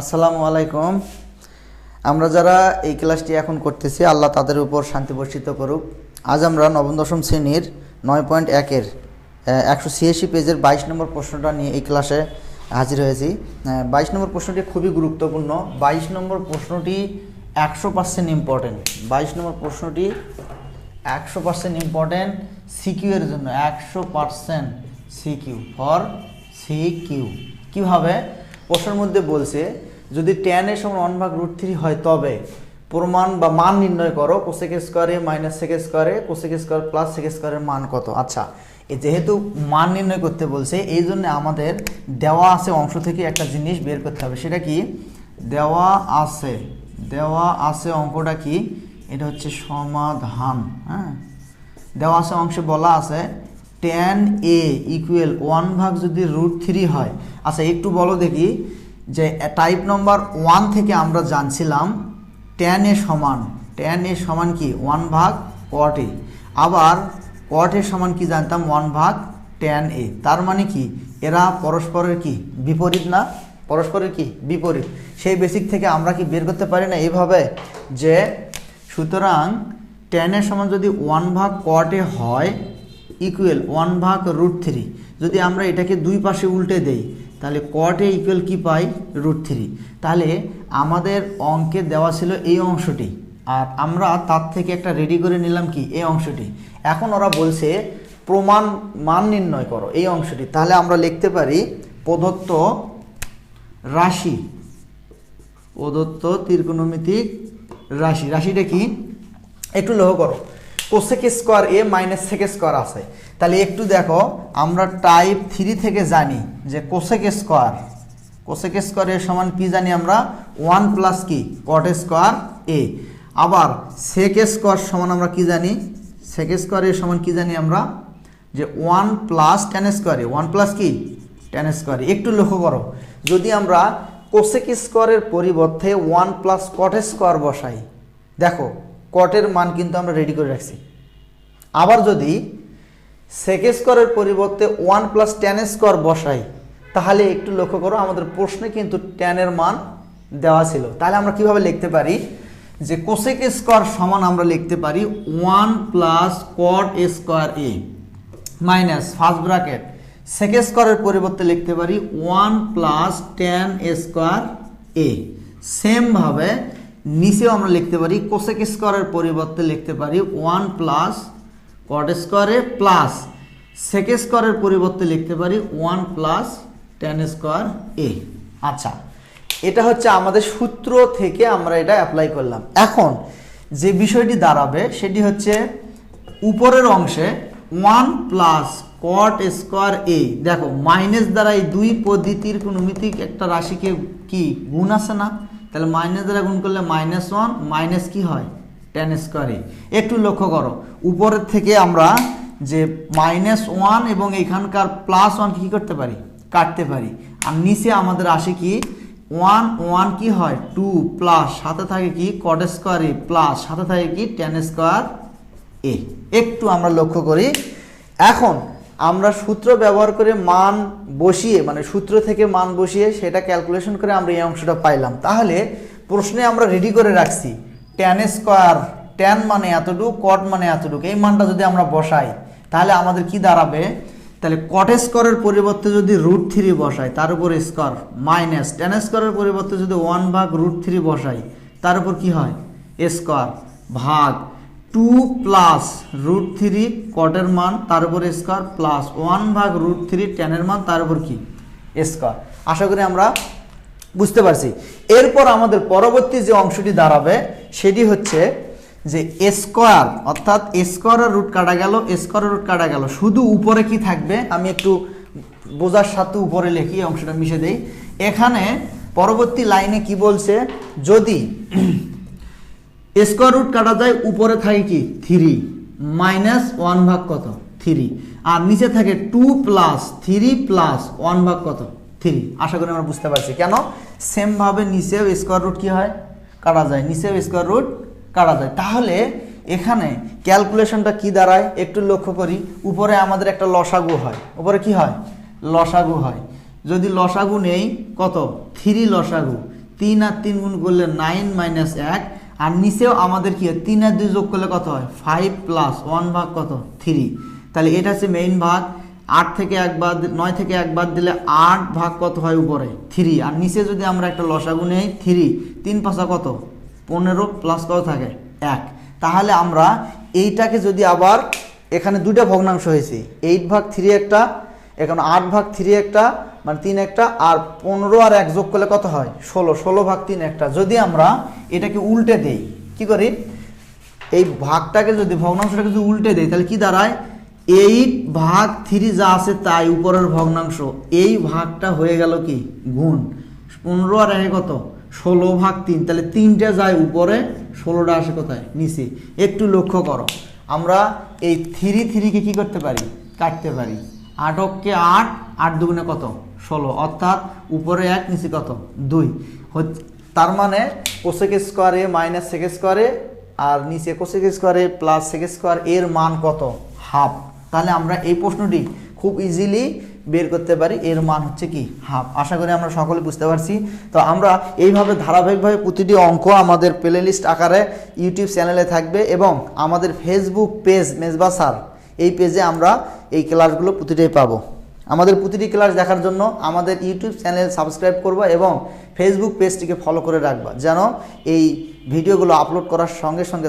আসসালামু আলাইকুম। আমরা যারা এই ক্লাসটি এখন করতেছি, আল্লাহ তাদের উপর শান্তি বর্ষিত করুক। আজ আমরা নবম, দশম শ্রেণির নয় পয়েন্ট একের একশো ছিয়াশি পেজের বাইশ নম্বর প্রশ্নটা নিয়ে এই ক্লাসে হাজির হয়েছি। বাইশ নম্বর প্রশ্নটি খুবই গুরুত্বপূর্ণ। বাইশ নম্বর প্রশ্নটি একশো পার্সেন্ট ইম্পর্টেন্ট বাইশ নম্বর প্রশ্নটি একশো পার্সেন্ট ইম্পর্টেন্ট সিকিউ এর জন্য। একশো পার্সেন্ট সিকিউ ফর সিকিউ কীভাবে? প্রশ্নের মধ্যে বলছে, যদি টেন এর সমান ওয়ান ভাগ রুট থ্রি হয়, তবে প্রমাণ বা মান নির্ণয় করো কোসেক স্কোয়ারে মাইনাস সেক স্কোয়ারে কোসেক স্কোয়ার প্লাস সেক স্কোয়ারের মান কত? আচ্ছা যেহেতু মান নির্ণয় করতে বলছে, এই জন্য আমাদের দেওয়া আছে অংশ থেকে একটা জিনিস বের করতে হবে, সেটা কি? দেওয়া আছে দেওয়া আছে অঙ্কটা কি? এটা হচ্ছে সমাধান হ্যাঁ? দেওয়া আছে অংশে বলা আছে টেন এ ইকুয়াল ওয়ান ভাগ যদি রুট থ্রি হয় আচ্ছা একটু বলো দেখি যে টাইপ নম্বর ওয়ান থেকে আমরা জানছিলাম টেন এ সমান টেন এ সমান কি? ওয়ান ভাগ কট এ আবার কট এ সমান কি জানতাম? ওয়ান ভাগ টেন এ তার মানে কি? এরা পরস্পরের কি? বিপরীত না? পরস্পরের কি? বিপরীত। সেই বেসিক থেকে আমরা কি বের করতে পারি না এইভাবে? যে সুতরাং টেনের সমান যদি ওয়ান ভাগ কটে হয় ইকুয়াল ওয়ান ভাগ রুট থ্রি যদি আমরা এটাকে দুই পাশে উল্টে দেই, তাহলে কটে ইকুয়াল কি পাই? রুট থ্রি তাহলে আমাদের অঙ্কে দেওয়া ছিল এই অংশটি। আর আমরা তার থেকে একটা রেডি করে নিলাম কি? এই অংশটি। এখন ওরা বলছে, প্রমাণ মান নির্ণয় করো এই অংশটি। তাহলে আমরা লিখতে পারি, প্রদত্ত রাশি, প্রদত্ত ত্রিকোণমিতিক রাশি। রাশিটা কি? একটু লক্ষ্য করো। Cosec square A minus sec square আছে। তাহলে একটু দেখো, আমরা টাইপ থ্রি থেকে জানি যে কোসেক স্কোয়ার কোসেক স্কোয়ার এর সমান কি জানি আমরা? ওয়ান প্লাস কি? কট স্কোয়ার এ আবার সেক স্কোয়ার সমান আমরা কি জানি? সেক স্কোয়ার সমান কি জানি আমরা? যে ওয়ান প্লাস টেন স্কোয়ারে ওয়ান প্লাস কি? টেন স্কোয়ারে একটু লক্ষ্য করো, যদি আমরা কোসেক স্কোয়ারের পরিবর্তে ওয়ান প্লাস কট স্কোয়ার বসাই, দেখো কটের মান কিন্তু আমরা রেডি করে রাখছি। আবার যদি সেক স্কোয়ারের পরিবর্তে ওয়ান প্লাস টেন স্কোয়ার বসাই, তাহলে একটু লক্ষ্য করো, আমাদের প্রশ্নে কিন্তু টেনের মান দেওয়া ছিল। তাহলে আমরা কীভাবে লিখতে পারি? যে কোসেক স্কোয়ার সমান আমরা লিখতে পারি one plus cot square A minus first bracket sec স্কোয়ারের পরিবর্তে লিখতে পারি one plus ten square A সেমভাবে নিচেও আমরা লিখতে পারি কোসেক স্কোয়ারের পরিবর্তে লিখতে পারি ওয়ান প্লাস কট স্কোয়ারে প্লাস সেক স্কোয়ারের পরিবর্তে লিখতে পারি one plus ten square A আচ্ছা এটা হচ্ছে আমাদের সূত্র থেকে আমরা এটা অ্যাপ্লাই করলাম। এখন যে বিষয়টি দাঁড়াবে, সেটি হচ্ছে উপরের অংশে one plus cot square A দেখো মাইনাস দ্বারা এই দুই পদ্ধতির কোনমিতিক একটা রাশিকে কি, গুণ আছে না? তাহলে মাইনাস দ্বারা গুণ করলে মাইনাস ওয়ান মাইনাস কী হয়? টেন স্কোয়ার এ একটু লক্ষ্য করো, উপরের থেকে আমরা যে মাইনাস ওয়ান এবং এখানকার প্লাস ওয়ান কী করতে পারি? কাটতে পারি। আর নিচে আমাদের আসে কি? ওয়ান ওয়ান কি হয়? টু প্লাস সাথে থাকে কি? কট স্কোয়ার এ প্লাস সাথে থাকে কি? টেন স্কোয়ার এ একটু আমরা লক্ষ্য করি। এখন আমরা সূত্র ব্যবহার করে মান বসিয়ে মানে সূত্র থেকে মান বসিয়ে সেটা ক্যালকুলেশন করে আমরা এই অংশটা পাইলাম। তাহলে প্রশ্নে আমরা রেডি করে রাখছি টেন স্কোয়ার টেন মানে এতটুকু কট মানে এতটুকু, এই মানটা যদি আমরা বসাই, তাহলে আমাদের কি দাঁড়াবে? তাহলে কট স্কোয়ারের পরিবর্তে যদি রুট থ্রি বসাই, তার উপর স্কোয়ার মাইনাস টেন স্কোয়ারের পরিবর্তে যদি ওয়ান ভাগ রুট থ্রি বসাই, তার উপর কি হয়? স্কোয়ার ভাগ টু প্লাস রুট থ্রি কটের মান, তার উপর স্কোয়ার প্লাস ওয়ান ভাগ রুট থ্রি টেনের মান, তার উপর কি? স্কোয়ার আশা করি আমরা বুঝতে পারছি। এরপর আমাদের পরবর্তী যে অংশটি দাঁড়াবে, সেটি হচ্ছে যে স্কোয়ার অর্থাৎ স্কোয়ারের রুট কাটা গেল স্কোয়ারের রুট কাটা গেল। শুধু উপরে কি থাকবে? আমি একটু বোঝার সাথে উপরে লিখি, অংশটা মিশে দেই। এখানে পরবর্তী লাইনে কি বলছে? যদি স্কোয়ার রুট কাটা যায় উপরে থাকে কি? থ্রি। মাইনাস ওয়ান ভাগ কত? থ্রি। আর নিচে থাকে two plus three plus one ভাগ কত? থ্রি। আশা করি আমরা বুঝতে পারছি। কেন? সেমভাবে নিচেও স্কোয়ার রুট কি হয়? কাটা যায়। নিচেও স্কোয়ার রুট কাটা যায়। তাহলে এখানে ক্যালকুলেশনটা কি দাঁড়ায়? একটু লক্ষ্য করি। উপরে আমাদের একটা লসাগু হয়। উপরে কি হয়? লসাগু হয়। যদি লসাগু নেই, কত? থ্রি লসাগু। তিন আর তিন গুণ করলে নাইন মাইনাস এক। আর নিচেও আমাদের কি হয়? তিন আর দুই যোগ করলে কত হয়? ফাইভ প্লাস ওয়ান ভাগ কত? থ্রি তাহলে এটা হচ্ছে মেইন ভাগ। আট থেকে এক বাদ, নয় থেকে এক বাদ দিলে আট ভাগ কত হয় উপরে? থ্রি আর নিচে যদি আমরা একটা লসাগু নেই থ্রি তিন পাশা কত? পনেরো প্লাস কত থাকে? এক। তাহলে আমরা এইটাকে যদি আবার এখানে দুইটা ভগ্নাংশ হয়েছে এইট ভাগ থ্রি একটা এখন আট ভাগ থ্রি একটা মানে তিন একটা, আর পনেরো আর এক যোগ করলে কত হয়? ষোলো। ষোলো ভাগ তিন একটা। যদি আমরা এটাকে উল্টে দেই, কি করি? এই ভাগটাকে যদি, ভগ্নাংশটাকে যদি উল্টে দেই, তাহলে কি দাঁড়ায়? এইট ভাগ থ্রি যা আছে তাই, উপরের ভগ্নাংশ। এই ভাগটা হয়ে গেল কি? গুণ। পনেরো আর একে কত? ষোলো ভাগ তিন। তাহলে তিনটে যায় উপরে, ষোলোটা আসে কোথায়? নিচে। একটু লক্ষ্য করো। আমরা এই থ্রি থ্রিকে কি করতে পারি? কাটতে পারি। আটককে আট আট দুগুণে কত? ষোলো। অর্থাৎ উপরে এক, নিচে কত? দুই। তার মানে কোসেক স্কোয়ারে মাইনাস সেক স্কোয়ারে আর নিচে কোসেক স্কোয়ারে প্লাস সেক স্কোয়ার এর মান কত? হাফ। তাহলে আমরা এই প্রশ্নটি খুব ইজিলি বের করতে পারি। এর মান হচ্ছে কি? হাফ। আশা করি আমরা সকলে বুঝতে পারছি। তো আমরা এইভাবে ধারাবাহিকভাবে প্রতিটি অঙ্ক আমাদের প্লেলিস্ট আকারে ইউটিউব চ্যানেলে থাকবে এবং আমাদের ফেসবুক পেজ মেজবা স্যার এই পেজে আমরা এই ক্লাসগুলো প্রতিটাই পাবো। আমাদের প্রতিটি ক্লাস দেখার জন্য আমাদের ইউটিউব চ্যানেল সাবস্ক্রাইব করবা এবং ফেসবুক পেজটিকে ফলো করে রাখবা। যেন এই ভিডিওগুলো আপলোড করার সঙ্গে সঙ্গে